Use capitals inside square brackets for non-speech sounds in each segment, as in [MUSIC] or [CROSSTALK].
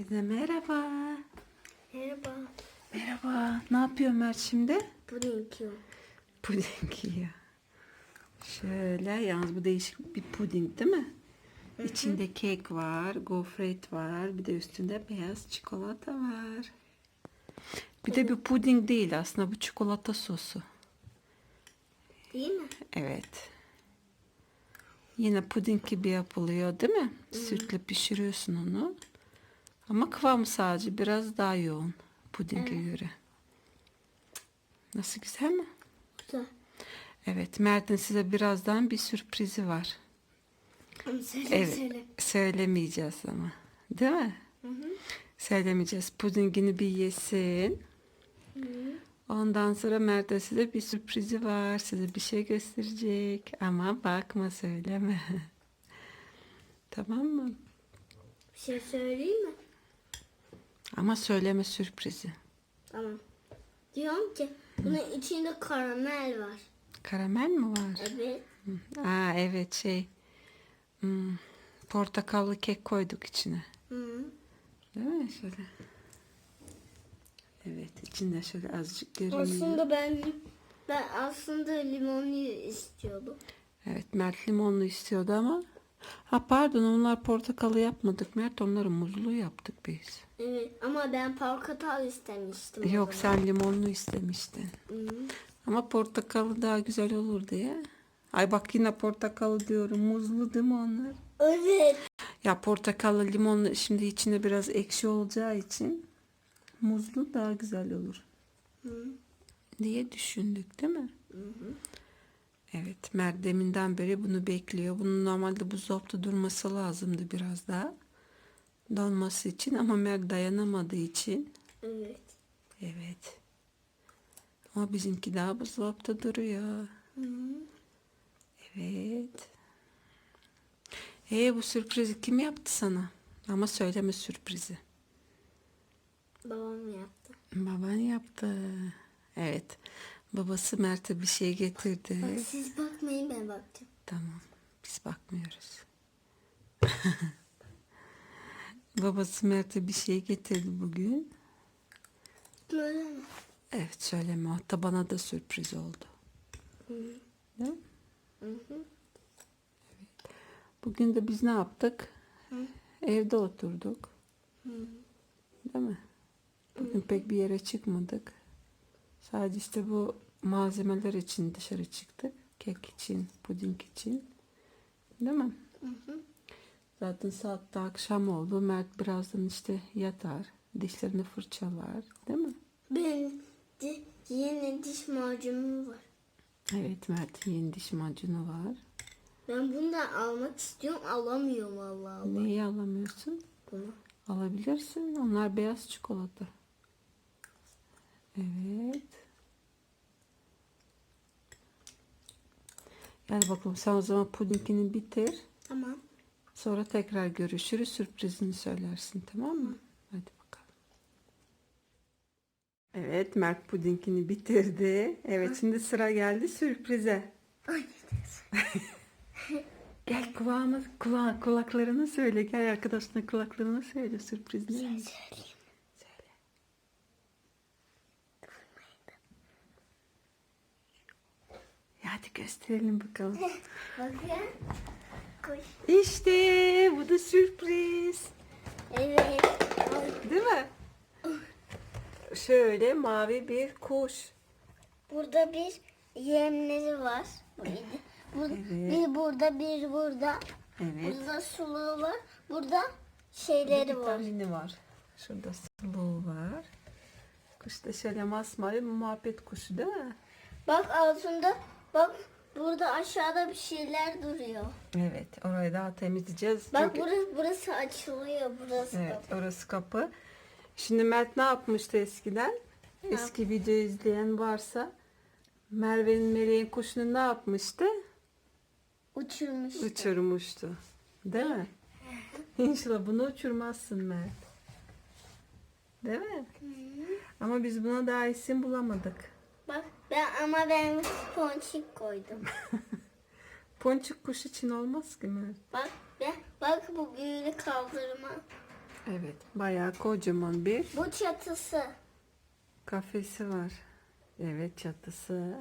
Herkese merhaba. Merhaba. Merhaba. Ne yapıyor Mert şimdi? Puding yiyor. Puding yiyor. Şöyle yalnız bu değişik bir puding değil mi? İçinde kek var, gofret var, bir de üstünde beyaz çikolata var. Bir de bir puding değil aslında bu çikolata sosu. Değil mi? Evet. Yine puding gibi yapılıyor değil mi? Sütle pişiriyorsun onu. Ama kıvamı sadece biraz daha yoğun pudinge göre. Nasıl güzel mi? Güzel. Evet, Mert'in size birazdan bir sürprizi var. Ama söyle Evet, söyle. söylemeyeceğiz ama. Değil mi? Söylemeyeceğiz. Pudingini bir yesin. Ondan sonra Mert'e size bir sürprizi var. Size bir şey gösterecek. Ama bakma söyleme. [LAUGHS] tamam mı? Bir şey söyleyeyim mi? Ama söyleme sürprizi. Tamam. Diyorum ki bunun içinde karamel var. Karamel mi var? Evet. Aa evet şey. Hmm, portakallı kek koyduk içine. Hı. Değil mi? Şöyle. Evet içinde şöyle azıcık görünüyor. Aslında ben ben aslında limonlu istiyordum. Evet Mert limonlu istiyordu ama. Ha pardon onlar portakalı yapmadık Mert onları muzlu yaptık biz. Evet ama ben portakal istemiştim. Yok sen limonlu istemiştin. Hı. Ama portakalı daha güzel olur diye. Ay bak yine portakalı diyorum. Muzlu değil mi onlar? Evet. Ya portakallı limonlu şimdi içinde biraz ekşi olacağı için muzlu daha güzel olur. Hı. diye düşündük değil mi? Evet Mert deminden beri bunu bekliyor. Bunun normalde buzdolapta durması lazımdı biraz daha. Donması için ama Mert dayanamadığı için. Evet. Evet. Ama bizimki daha buzdolapta duruyor. Hı. Evet. E bu sürprizi kim yaptı sana? Ama söyleme sürprizi. Babam yaptı. Baban yaptı. Evet. Babası Mert'e bir şey getirdi. Bak siz bakmayın ben baktım. Tamam. Biz bakmıyoruz. [LAUGHS] Babası Mert'e bir şey getirdi bugün. Böyle mi? Evet söyleme. Hatta bana da sürpriz oldu. Hı. Değil mi? Hı hı. Bugün de biz ne yaptık? Hı. Evde oturduk. Hı. Değil mi? Bugün pek bir yere çıkmadık. Sadece işte bu malzemeler için dışarı çıktık. Kek için, puding için. Değil mi? Hı hı. Zaten saat de akşam oldu. Mert birazdan işte yatar. Dişlerini fırçalar. Değil mi? Benim di, yeni diş macunum var. Evet Mert'in yeni diş macunu var. Ben bundan almak istiyorum alamıyorum Allah Allah. Neyi alamıyorsun? Bunu. Alabilirsin. Onlar beyaz çikolata. Evet. Gel bakalım sen o zaman pudingini bitir. Tamam. Sonra tekrar görüşürüz. Sürprizini söylersin tamam mı? Hadi bakalım. Evet Mert pudingini bitirdi. Evet şimdi sıra geldi sürprize. Ay, [LAUGHS] Gel kulağıma, kula, kulaklarını söyle. Gel arkadaşına kulaklarını söyle sürpriz ne? söyleyeyim. Söyle. Ya hadi gösterelim bakalım. [LAUGHS] Bakın. İşte bu da sürpriz. Evet. Değil mi? Şöyle mavi bir kuş. Burada bir yemleri var. Bu, Evet. Bir burada bir burada. Evet. Burada suluğu var. Burada şeyleri var. Vitamini var. Şurada suluğu var. Kuş da şöyle masmavi bir muhabbet kuşu değil mi? Bak altında bak burada aşağıda bir şeyler duruyor. Evet. Orayı daha temizleyeceğiz. Bak Çünkü- burası, burası açılıyor burası. Evet, orası kapı. Şimdi Mert ne yapmıştı eskiden? Eski video izleyen varsa Merve'nin Meleğin kuşunu ne yapmıştı? Uçurmuş. Uçurmuştu. Değil mi? [LAUGHS] İnşallah bunu uçurmazsın Mert. Değil mi? Ama biz buna daha isim bulamadık. Ben ama ben ponçik koydum. [LAUGHS] Ponçik kuş için olmaz ki Mert. Bak ben bak bu büyülü kaldırma. Evet. Bayağı kocaman bir Bu çatısı. kafesi var. Evet çatısı.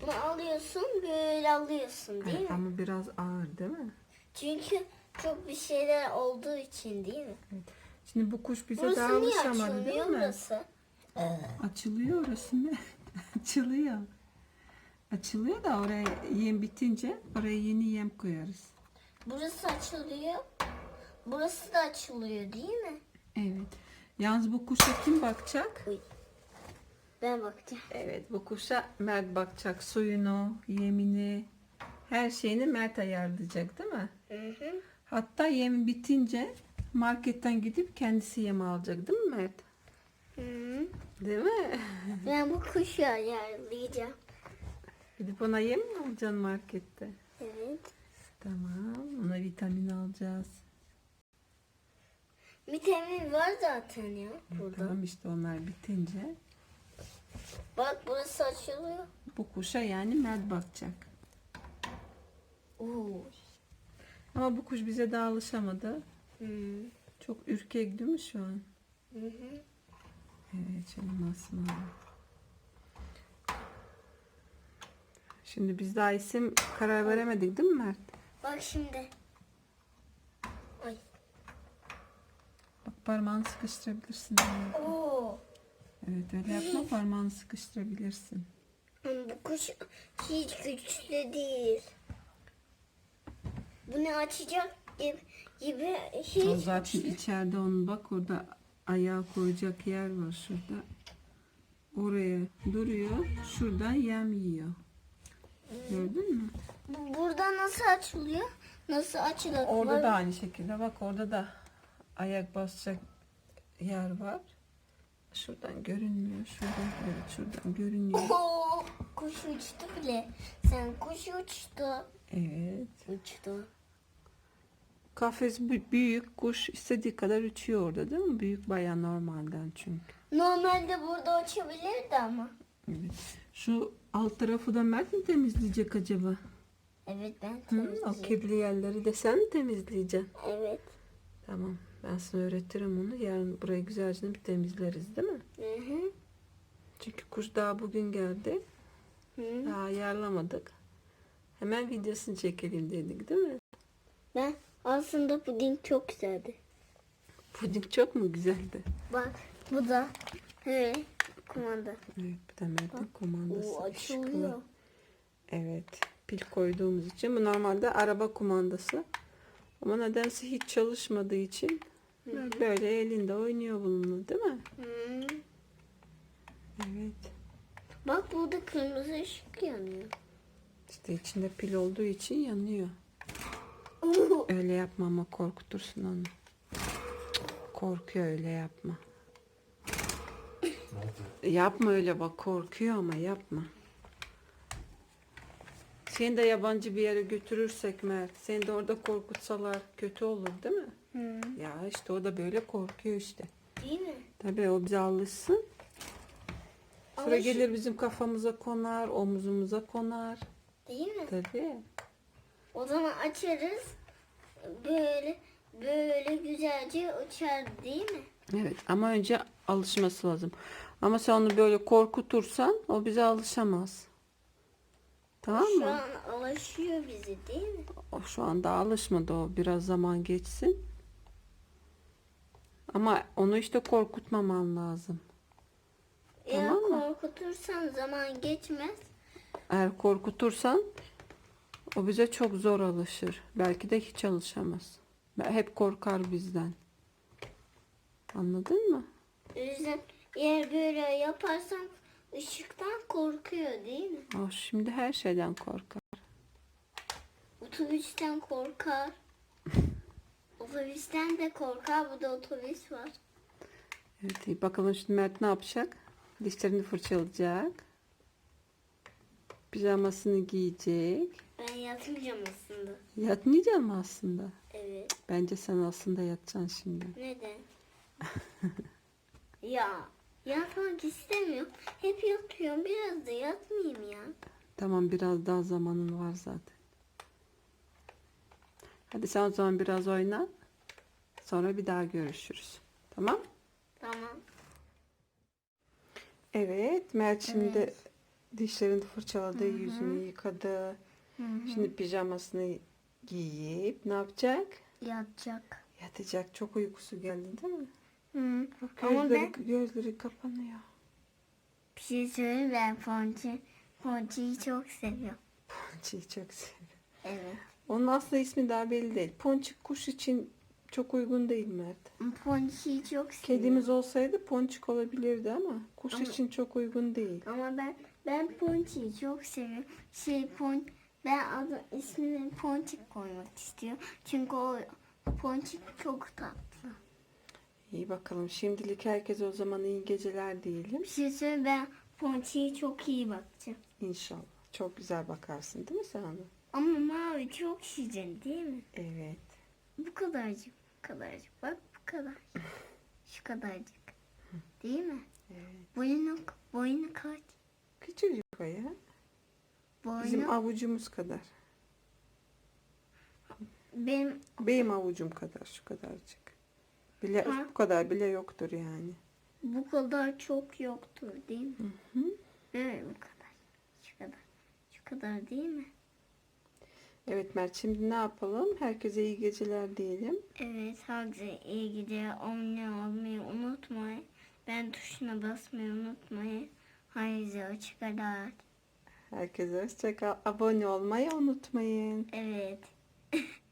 Bunu alıyorsun böyle alıyorsun değil Evet, mi? ama biraz ağır değil mi? Çünkü çok bir şeyler olduğu için değil mi? Şimdi bu kuş bize Burası daha niye alışamadı değil açılmıyor mi? burası? Açılıyor orası ne? [LAUGHS] [LAUGHS] Açılıyor. Açılıyor da oraya yem bitince oraya yeni yem koyarız. Burası açılıyor. Burası da açılıyor değil mi? Evet. Yalnız bu kuşa kim bakacak? Ben bakacağım. Evet bu kuşa Mert bakacak. Suyunu, yemini, her şeyini Mert ayarlayacak değil mi? Hı hı. Hatta yem bitince marketten gidip kendisi yem alacak değil mi Mert? Değil mi? Ben bu kuşu ayarlayacağım. Gidip ona yem mi alacaksın markette? Evet. Tamam. Ona vitamin alacağız. Vitamin var zaten ya burada. Tamam işte onlar bitince Bak burası açılıyor. bu kuşa yani Mert bakacak. Oo. Ama bu kuş bize daha alışamadı. Hı. Çok ürkek değil mi şu an? Hı hı. Evet canım aslında. Şimdi biz daha isim karar veremedik değil mi Mert? Bak şimdi. Ay. Bak parmağını sıkıştırabilirsin. Oo. Evet öyle yapma parmağını sıkıştırabilirsin. Bu kuş hiç güçlü değil. Bunu açacak gibi, gibi hiç O zaten içeride onun bak orada ayağı koyacak yer var şurada. Oraya duruyor. Şuradan yem yiyor. Gördün mü? Bu burada nasıl açılıyor? Nasıl açılıyor? Orada da aynı şekilde. Bak orada da ayak basacak yer var. Şuradan görünmüyor. Şuradan evet şuradan görünüyor. Oo, kuş uçtu bile. Sen kuş uçtu. Evet. Uçtu. Kafes bü- büyük kuş istediği kadar uçuyor orada değil mi? Büyük bayağı normalden çünkü. Normalde burada uçabilirdi ama. Evet. Şu alt tarafı da Mert mi temizleyecek acaba? Evet ben Hı? O temizleyeceğim. kirli yerleri de sen mi temizleyeceksin? Evet. Tamam. Ben sana öğretirim onu. Yarın burayı güzelce bir temizleriz değil mi? Hı hı. Çünkü kuş daha bugün geldi. Hı. Daha ayarlamadık. Hemen videosunu çekelim dedik değil mi? Ben aslında puding çok güzeldi. Puding çok mu güzeldi? Bak bu da he, kumanda. Evet bir de Mert'in kumandası. O ışıklı. açılıyor. Evet. Pil koyduğumuz için. Bu normalde araba kumandası. Ama nedense hiç çalışmadığı için böyle elinde oynuyor bununla değil mi? Hı. Evet. Bak burada kırmızı ışık yanıyor. İşte içinde pil olduğu için yanıyor. Öyle yapma ama korkutursun onu. Korkuyor öyle yapma. Yapma öyle bak korkuyor ama yapma. Seni de yabancı bir yere götürürsek Mert, seni de orada korkutsalar kötü olur değil mi? Hı. Ya işte o da böyle korkuyor işte. Değil mi? Tabii o bize alışsın. Sonra Alış- gelir bizim kafamıza konar, omuzumuza konar. Değil mi? Tabii. O zaman açarız. Böyle böyle güzelce uçar değil mi? Evet ama önce alışması lazım. Ama sen onu böyle korkutursan o bize alışamaz. Tamam Şu mı? an alışıyor bizi değil mi? O şu anda alışmadı o. Biraz zaman geçsin. Ama onu işte korkutmaman lazım. Eğer Tamam mı? korkutursan zaman geçmez. Eğer korkutursan o bize çok zor alışır. Belki de hiç alışamaz. Hep korkar bizden. Anladın mı? Yüzden eğer böyle yaparsan ışıktan korkuyor değil mi? O şimdi her şeyden korkar. Otobüsten korkar. [LAUGHS] Otobüsten de korkar. Bu da otobüs var. Evet iyi. Bakalım şimdi Mert ne yapacak? Dişlerini fırçalayacak. Pijamasını giyecek. Ben yatmayacağım aslında. Yatmayacak mı aslında? Evet. Bence sen aslında yatacaksın şimdi. Neden? [LAUGHS] ya yatmak istemiyorum. Hep yatıyorum. Biraz da yatmayayım ya. Tamam biraz daha zamanın var zaten. Hadi sen o zaman biraz oyna. Sonra bir daha görüşürüz. Tamam? Tamam. Evet. Mert şimdi Evet. dişlerini fırçaladı, yüzünü yıkadı. Hı hı. Şimdi pijamasını giyip ne yapacak? Yapacak. Yatacak. Çok uykusu geldi değil mi? Hı. Bak gözleri, ben gözleri kapanıyor. bir şey söyleyeyim ben Ponçi. Ponçi'yi çok seviyorum. [LAUGHS] Ponçi'yi çok seviyor. Evet. Onun aslında ismi daha belli değil. Ponçik kuş için çok uygun değil Mert. Ponçi'yi çok seviyorum. Kedimiz olsaydı ponçik olabilirdi ama kuş Ama- için çok uygun değil. Ama ben ben Ponçi'yi çok seviyorum. Şey Pon ben adı ismini Ponçik koymak istiyorum. Çünkü o Ponçik çok tatlı. İyi bakalım. Şimdilik herkese o zaman iyi geceler diyelim. Bir şey söyleyeyim ben Ponçi'ye çok iyi bakacağım. İnşallah. Çok güzel bakarsın değil mi sen? Ama mavi çok şirin değil mi? Evet. Bu kadarcık, bu kadarcık. Bak bu kadar. [LAUGHS] Şu kadarcık. Değil mi? Evet. Boyunu, boyunu kaç? Küçücük o ya. Boynu Bizim avucumuz kadar. benim Benim avucum kadar şu kadarcık. Bile Ha. bu kadar bile yoktur yani. bu kadar çok yoktur değil mi? Hı hı. Evet bu kadar. Şu kadar. Şu kadar değil mi? Evet Mert şimdi ne yapalım? Herkese iyi geceler diyelim. Evet herkese iyi geceler. Abone olmayı unutmayın. Ben tuşuna basmayı unutmayın. Herkese açık kadar. Herkese hoşça kal. Abone olmayı unutmayın. Evet. [LAUGHS]